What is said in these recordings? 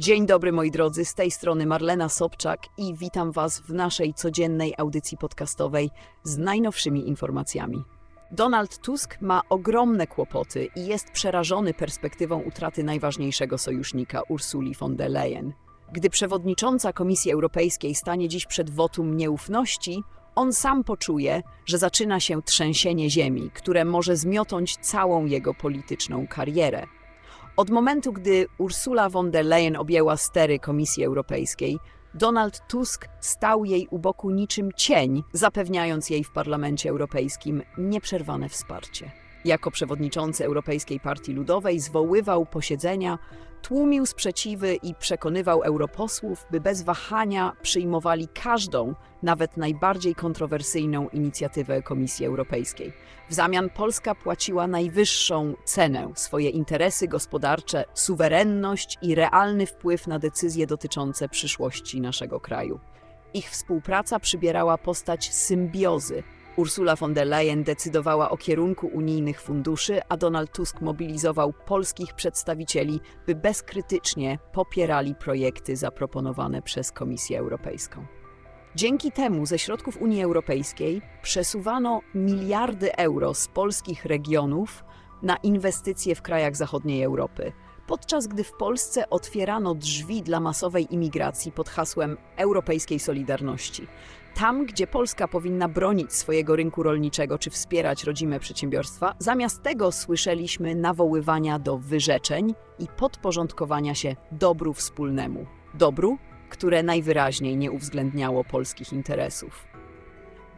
Dzień dobry moi drodzy, z tej strony Marlena Sobczak i witam Was w naszej codziennej audycji podcastowej z najnowszymi informacjami. Donald Tusk ma ogromne kłopoty i jest przerażony perspektywą utraty najważniejszego sojusznika Ursuli von der Leyen. Gdy przewodnicząca Komisji Europejskiej stanie dziś przed wotum nieufności, on sam poczuje, że zaczyna się trzęsienie ziemi, które może zmiotąć całą jego polityczną karierę. Od momentu, gdy Ursula von der Leyen objęła stery Komisji Europejskiej, Donald Tusk stał jej u boku niczym cień, zapewniając jej w Parlamencie Europejskim nieprzerwane wsparcie. Jako przewodniczący Europejskiej Partii Ludowej zwoływał posiedzenia, tłumił sprzeciwy i przekonywał europosłów, by bez wahania przyjmowali każdą, nawet najbardziej kontrowersyjną inicjatywę Komisji Europejskiej. W zamian Polska płaciła najwyższą cenę swoje interesy gospodarcze, suwerenność i realny wpływ na decyzje dotyczące przyszłości naszego kraju. Ich współpraca przybierała postać symbiozy. Ursula von der Leyen decydowała o kierunku unijnych funduszy, a Donald Tusk mobilizował polskich przedstawicieli, by bezkrytycznie popierali projekty zaproponowane przez Komisję Europejską. Dzięki temu ze środków Unii Europejskiej przesuwano miliardy euro z polskich regionów na inwestycje w krajach zachodniej Europy, podczas gdy w Polsce otwierano drzwi dla masowej imigracji pod hasłem Europejskiej Solidarności. Tam, gdzie Polska powinna bronić swojego rynku rolniczego czy wspierać rodzime przedsiębiorstwa, zamiast tego słyszeliśmy nawoływania do wyrzeczeń i podporządkowania się dobru wspólnemu. Dobru, które najwyraźniej nie uwzględniało polskich interesów.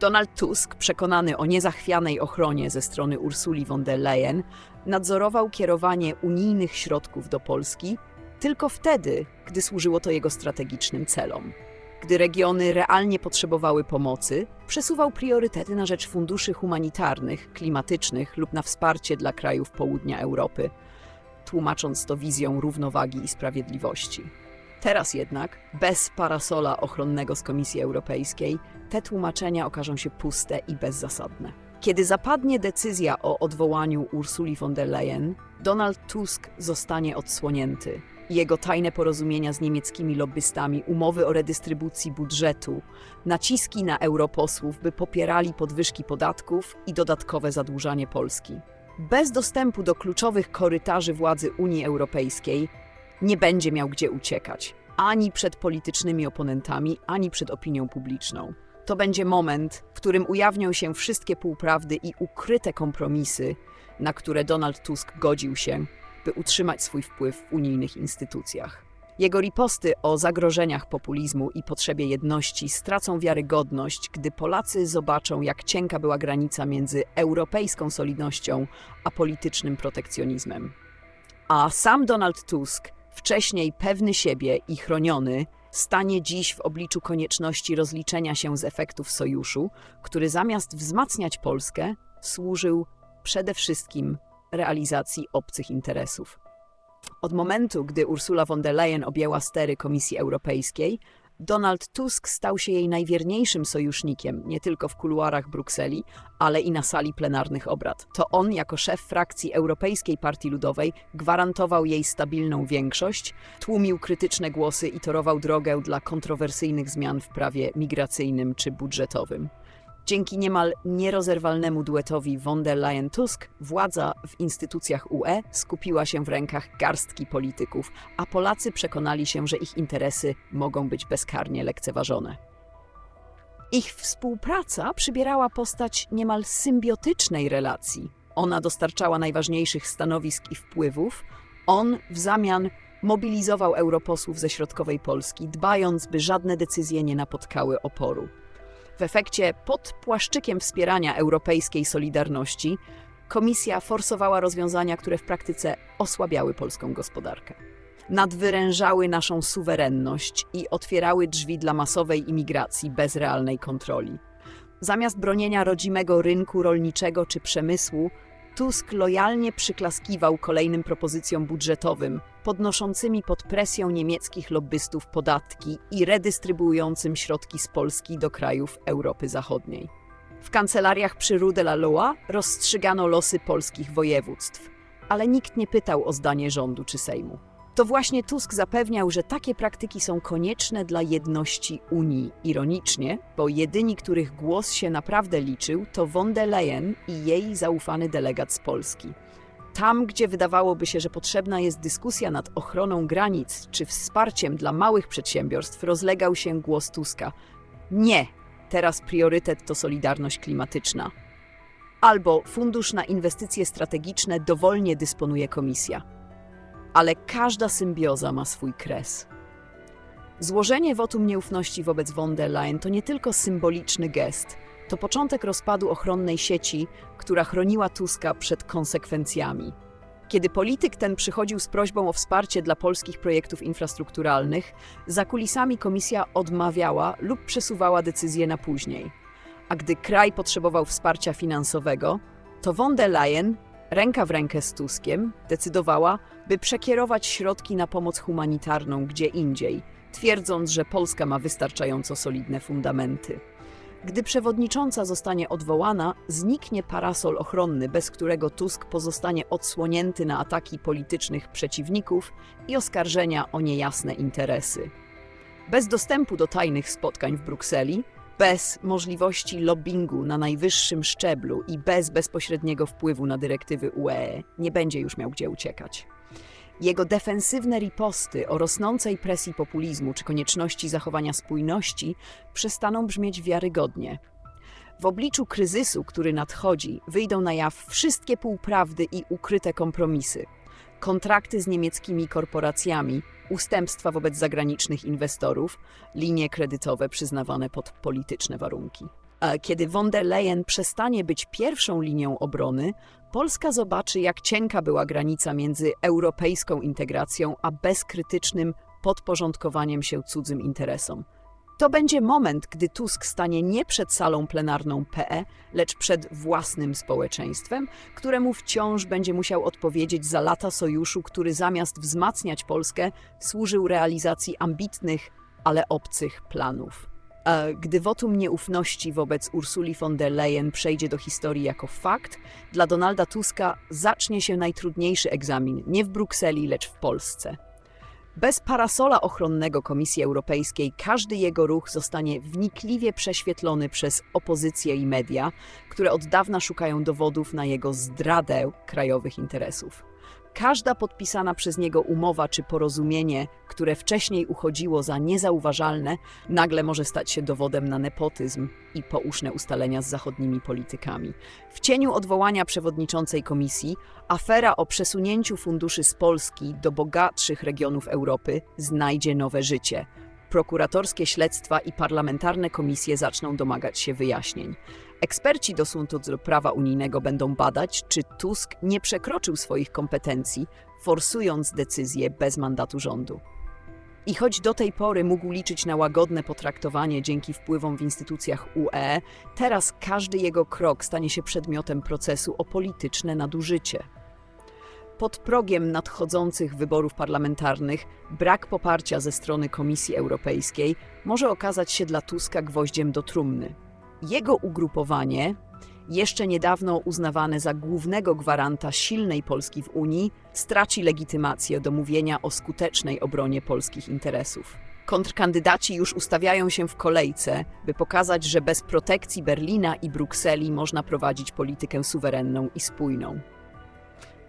Donald Tusk, przekonany o niezachwianej ochronie ze strony Ursuli von der Leyen, nadzorował kierowanie unijnych środków do Polski tylko wtedy, gdy służyło to jego strategicznym celom. Gdy regiony realnie potrzebowały pomocy, przesuwał priorytety na rzecz funduszy humanitarnych, klimatycznych lub na wsparcie dla krajów południa Europy, tłumacząc to wizją równowagi i sprawiedliwości. Teraz jednak, bez parasola ochronnego z Komisji Europejskiej, te tłumaczenia okażą się puste i bezzasadne. Kiedy zapadnie decyzja o odwołaniu Ursuli von der Leyen, Donald Tusk zostanie odsłonięty. Jego tajne porozumienia z niemieckimi lobbystami, umowy o redystrybucji budżetu, naciski na europosłów, by popierali podwyżki podatków i dodatkowe zadłużanie Polski. Bez dostępu do kluczowych korytarzy władzy Unii Europejskiej nie będzie miał gdzie uciekać ani przed politycznymi oponentami, ani przed opinią publiczną. To będzie moment, w którym ujawnią się wszystkie półprawdy i ukryte kompromisy, na które Donald Tusk godził się, by utrzymać swój wpływ w unijnych instytucjach. Jego riposty o zagrożeniach populizmu i potrzebie jedności stracą wiarygodność, gdy Polacy zobaczą, jak cienka była granica między europejską solidnością a politycznym protekcjonizmem. A sam Donald Tusk wcześniej pewny siebie i chroniony, stanie dziś w obliczu konieczności rozliczenia się z efektów sojuszu, który zamiast wzmacniać Polskę, służył przede wszystkim realizacji obcych interesów. Od momentu, gdy Ursula von der Leyen objęła stery Komisji Europejskiej, Donald Tusk stał się jej najwierniejszym sojusznikiem, nie tylko w kuluarach Brukseli, ale i na sali plenarnych obrad. To on, jako szef frakcji Europejskiej Partii Ludowej, gwarantował jej stabilną większość, tłumił krytyczne głosy i torował drogę dla kontrowersyjnych zmian w prawie migracyjnym czy budżetowym. Dzięki niemal nierozerwalnemu duetowi von der Leyen-Tusk władza w instytucjach UE skupiła się w rękach garstki polityków, a Polacy przekonali się, że ich interesy mogą być bezkarnie lekceważone. Ich współpraca przybierała postać niemal symbiotycznej relacji. Ona dostarczała najważniejszych stanowisk i wpływów, on w zamian mobilizował europosłów ze środkowej Polski, dbając, by żadne decyzje nie napotkały oporu. W efekcie, pod płaszczykiem wspierania europejskiej solidarności, Komisja forsowała rozwiązania, które w praktyce osłabiały polską gospodarkę. Nadwyrężały naszą suwerenność i otwierały drzwi dla masowej imigracji bez realnej kontroli. Zamiast bronienia rodzimego rynku rolniczego czy przemysłu, Tusk lojalnie przyklaskiwał kolejnym propozycjom budżetowym, podnoszącymi pod presją niemieckich lobbystów podatki i redystrybuującym środki z Polski do krajów Europy Zachodniej. W kancelariach przy Rue de la Loi rozstrzygano losy polskich województw, ale nikt nie pytał o zdanie rządu czy Sejmu. To właśnie Tusk zapewniał, że takie praktyki są konieczne dla jedności Unii. Ironicznie, bo jedyni, których głos się naprawdę liczył, to von der Leyen i jej zaufany delegat z Polski. Tam, gdzie wydawałoby się, że potrzebna jest dyskusja nad ochroną granic czy wsparciem dla małych przedsiębiorstw, rozlegał się głos Tuska. Nie, teraz priorytet to solidarność klimatyczna. Albo fundusz na inwestycje strategiczne dowolnie dysponuje komisja. Ale każda symbioza ma swój kres. Złożenie wotum nieufności wobec von der Leyen to nie tylko symboliczny gest, to początek rozpadu ochronnej sieci, która chroniła Tuska przed konsekwencjami. Kiedy polityk ten przychodził z prośbą o wsparcie dla polskich projektów infrastrukturalnych, za kulisami komisja odmawiała lub przesuwała decyzję na później. A gdy kraj potrzebował wsparcia finansowego, to von der Leyen, ręka w rękę z Tuskiem, decydowała, by przekierować środki na pomoc humanitarną gdzie indziej, twierdząc, że Polska ma wystarczająco solidne fundamenty. Gdy przewodnicząca zostanie odwołana, zniknie parasol ochronny, bez którego Tusk pozostanie odsłonięty na ataki politycznych przeciwników i oskarżenia o niejasne interesy. Bez dostępu do tajnych spotkań w Brukseli, bez możliwości lobbingu na najwyższym szczeblu i bez bezpośredniego wpływu na dyrektywy UE nie będzie już miał gdzie uciekać. Jego defensywne riposty o rosnącej presji populizmu czy konieczności zachowania spójności przestaną brzmieć wiarygodnie. W obliczu kryzysu, który nadchodzi, wyjdą na jaw wszystkie półprawdy i ukryte kompromisy. Kontrakty z niemieckimi korporacjami, ustępstwa wobec zagranicznych inwestorów, linie kredytowe przyznawane pod polityczne warunki. A Kiedy von der Leyen przestanie być pierwszą linią obrony, Polska zobaczy, jak cienka była granica między europejską integracją a bezkrytycznym podporządkowaniem się cudzym interesom. To będzie moment, gdy Tusk stanie nie przed salą plenarną PE, lecz przed własnym społeczeństwem, któremu wciąż będzie musiał odpowiedzieć za lata sojuszu, który zamiast wzmacniać Polskę, służył realizacji ambitnych, ale obcych planów. E, Gdy wotum nieufności wobec Ursuli von der Leyen przejdzie do historii jako fakt, dla Donalda Tuska zacznie się najtrudniejszy egzamin nie w Brukseli, lecz w Polsce. Bez parasola ochronnego Komisji Europejskiej każdy jego ruch zostanie wnikliwie prześwietlony przez opozycję i media, które od dawna szukają dowodów na jego zdradę krajowych interesów. Każda podpisana przez niego umowa czy porozumienie, które wcześniej uchodziło za niezauważalne, nagle może stać się dowodem na nepotyzm i pouszne ustalenia z zachodnimi politykami. W cieniu odwołania przewodniczącej komisji, afera o przesunięciu funduszy z Polski do bogatszych regionów Europy znajdzie nowe życie. Prokuratorskie śledztwa i parlamentarne komisje zaczną domagać się wyjaśnień. Eksperci do do prawa unijnego będą badać, czy Tusk nie przekroczył swoich kompetencji, forsując decyzje bez mandatu rządu. I choć do tej pory mógł liczyć na łagodne potraktowanie dzięki wpływom w instytucjach UE, teraz każdy jego krok stanie się przedmiotem procesu o polityczne nadużycie. Pod progiem nadchodzących wyborów parlamentarnych brak poparcia ze strony Komisji Europejskiej może okazać się dla Tuska gwoździem do trumny. Jego ugrupowanie, jeszcze niedawno uznawane za głównego gwaranta silnej Polski w Unii, straci legitymację do mówienia o skutecznej obronie polskich interesów. Kontrkandydaci już ustawiają się w kolejce, by pokazać, że bez protekcji Berlina i Brukseli można prowadzić politykę suwerenną i spójną.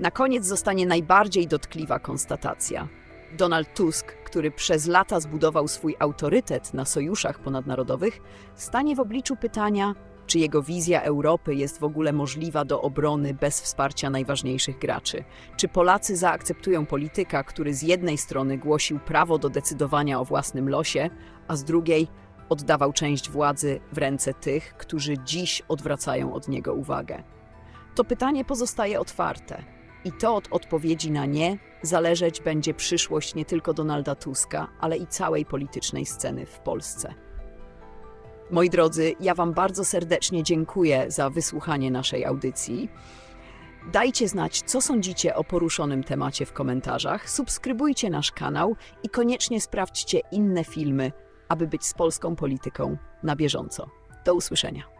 Na koniec zostanie najbardziej dotkliwa konstatacja. Donald Tusk, który przez lata zbudował swój autorytet na sojuszach ponadnarodowych, stanie w obliczu pytania, czy jego wizja Europy jest w ogóle możliwa do obrony bez wsparcia najważniejszych graczy. Czy Polacy zaakceptują polityka, który z jednej strony głosił prawo do decydowania o własnym losie, a z drugiej oddawał część władzy w ręce tych, którzy dziś odwracają od niego uwagę. To pytanie pozostaje otwarte. I to od odpowiedzi na nie zależeć będzie przyszłość nie tylko Donalda Tuska, ale i całej politycznej sceny w Polsce. Moi drodzy, ja Wam bardzo serdecznie dziękuję za wysłuchanie naszej audycji. Dajcie znać, co sądzicie o poruszonym temacie w komentarzach, subskrybujcie nasz kanał i koniecznie sprawdźcie inne filmy, aby być z polską polityką na bieżąco. Do usłyszenia.